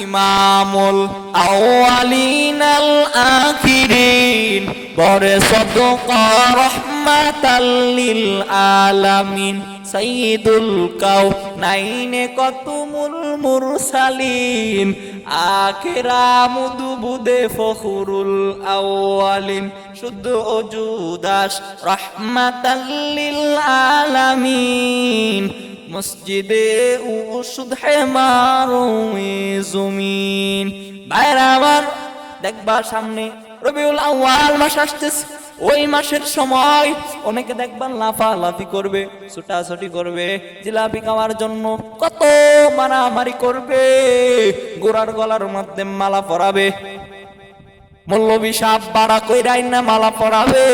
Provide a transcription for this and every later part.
ইমামুল আউয়ালিনাল আখিরিন বরে সদকা রহমাতাল লিল আলামিন। সাইয়্যিদুল কাউনাইনে কতুমুল মুরসালিন। আখিরা মুদবুদে ফখরুল আউয়ালিন। শুদ্ধ অজুদাস রহমাতাল লিল আলামিন। মসজিদে ওষুধ হেমারোয়ে জমিন। বাইরে আমার দেখবা সামনে রবিউল আউয়াল মাস আসতেছে। ওই মাসের সময় অনেকে দেখবা লাফালাফি করবে, ছুটাছুটি করবে, জিলাপি খাওয়ার জন্য কত মারামারি করবে, গোড়ার গলার মধ্যে মালা পরাবে। মল্লবী সাপ বাড়া কইরাই না মালা পরাবে।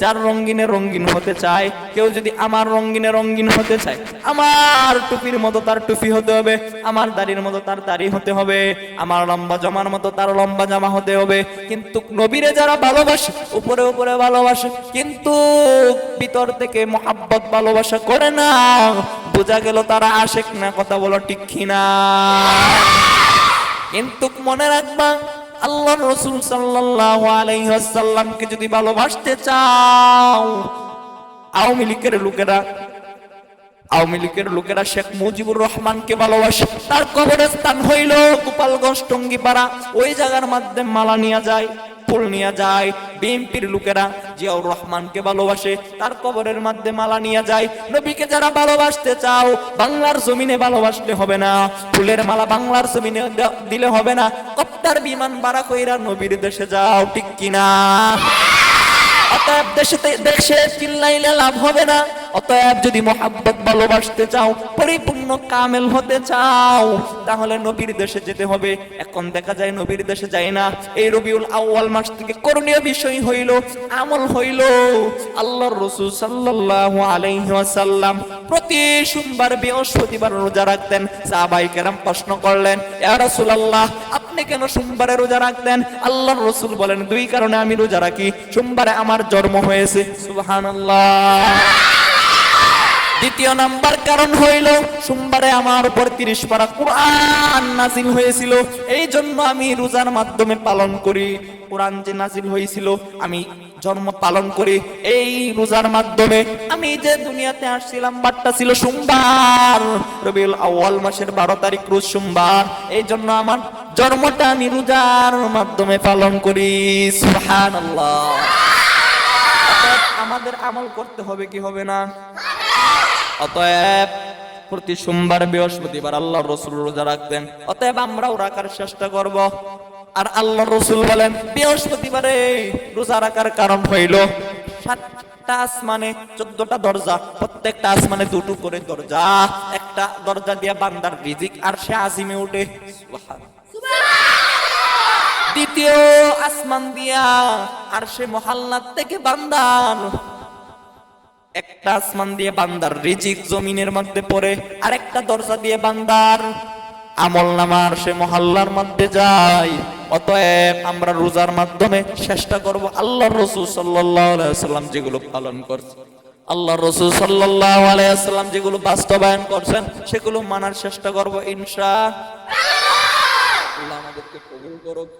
যার রঙ্গিনে রঙ্গিন হতে চায়, কেউ যদি আমার রঙ্গিনে রঙ্গিন হতে চায়, আমার টুপির মতো তার টুপি হতে হবে, আমার দাড়ির মতো তার দাড়ি হতে হবে, আমার লম্বা জামার মতো তার লম্বা জামা হতে হবে। কিন্তু নবীরে যারা ভালোবাসে, উপরে উপরে ভালোবাসে, কিন্তু ভিতর থেকে মহাব্বত ভালোবাসা করে না, বোঝা গেল তারা আশেক না, কথা বলো ঠিক না কিন্তু মনে রাখবা আল্লাহ রসুল সাল্লাহ আলাইসাল্লামকে যদি ভালোবাসতে চাও, আওয়ামী লীগের লোকেরা, আওয়ামী লীগের লোকেরা শেখ মুজিবুর রহমানকে ভালোবাসে। তার কবরস্থান হইল গোপালগঞ্জ টঙ্গিপাড়া। ওই জায়গার মাধ্যমে মালা নিয়ে যায়। ফুল নিয়ে যায়। বিএনপির লোকেরা জিয়াউর রহমানকে ভালোবাসে, তার কবরের মধ্যে মালা নিয়ে যায়। নবীকে যারা ভালোবাসতে চাও, বাংলার জমিনে ভালোবাসলে হবে না। ফুলের মালা বাংলার জমিনে দিলে হবে না। কপ্টার বিমান বাড়া কইরা নবীর দেশে যাও, ঠিক কিনা? অতএব দেশে দেশে চিল্লাইলে লাভ হবে না। অতএব যদি মোহাব্বত ভালোবাসতে চাও, পরিপূর্ণ কামেল হতে চাও, তাহলে নবীর দেশে যেতে হবে। এখন দেখা যায় নবীর দেশে যায় না। এই রবিউল আউয়াল মাস থেকে করণীয় বিষয় হইল, আমল হইল। আল্লাহর রাসূল সাল্লাল্লাহু আলাইহি ওয়াসাল্লাম প্রতি সোমবার, বৃহস্পতিবার রোজা রাখতেন। সাহাবাই কেরাম প্রশ্ন করলেন, ইয়া রাসূলুল্লাহ, আপনি কেন সোমবারে রোজা রাখতেন? আল্লাহর রসুল বলেন, দুই কারণে আমি রোজা রাখি। সোমবারে আমার জন্ম হয়েছে। সুবহানাল্লাহ। দ্বিতীয় নাম্বার কারণ হইল, সোমবারে আমার উপর তিরিশ পারা কোরআন নাজিল হয়েছিল। এই জন্য আমি রোজার মাধ্যমে পালন করি। কোরআন যে নাজিল হয়েছিল, আমি জন্ম পালন করি। এই রোজার মাধ্যমে আমি যে দুনিয়াতে আসছিলাম, বারটা ছিল সোমবার, রবিউল আউয়াল মাসের বারো তারিখ রোজ সোমবার। এই জন্য আমার জন্মটা আমি রোজার মাধ্যমে পালন করি। সুবহানাল্লাহ। আমাদের আমল করতে হবে কি হবে না? অতএব প্রতি সোমবার বৃহস্পতিবার আল্লাহ রসুল রোজা রাখতেন অতএব আমরাও রাখার চেষ্টা করব। আর আল্লাহ রসুল বলেন, বৃহস্পতিবারে রোজা রাখার কারণ হইল সাতটা আসমানে চোদ্দটা দরজা, প্রত্যেকটা আসমানে দুটো করে দরজা, একটা দরজা দিয়া বান্দার রিজিক, আর সে আজিমে উঠে দ্বিতীয় আসমান দিয়া, আর সে মহাল্লার থেকে বান্দার একটা আসমান দিয়ে বান্দার রিজিক জমিনের মধ্যে পড়ে আর একটা দরজা দিয়ে বান্দার আমল নামার সে মহল্লার মধ্যে যায়। অতএব আমরা রোজার মাধ্যমে চেষ্টা করব আল্লাহ রসুল সাল্লাম যেগুলো পালন করছে। আল্লাহ রসুল সাল্লাম যেগুলো বাস্তবায়ন করছেন, সেগুলো মানার চেষ্টা করব ইনশা আল্লাহ আমাদেরকে কবুল করুক।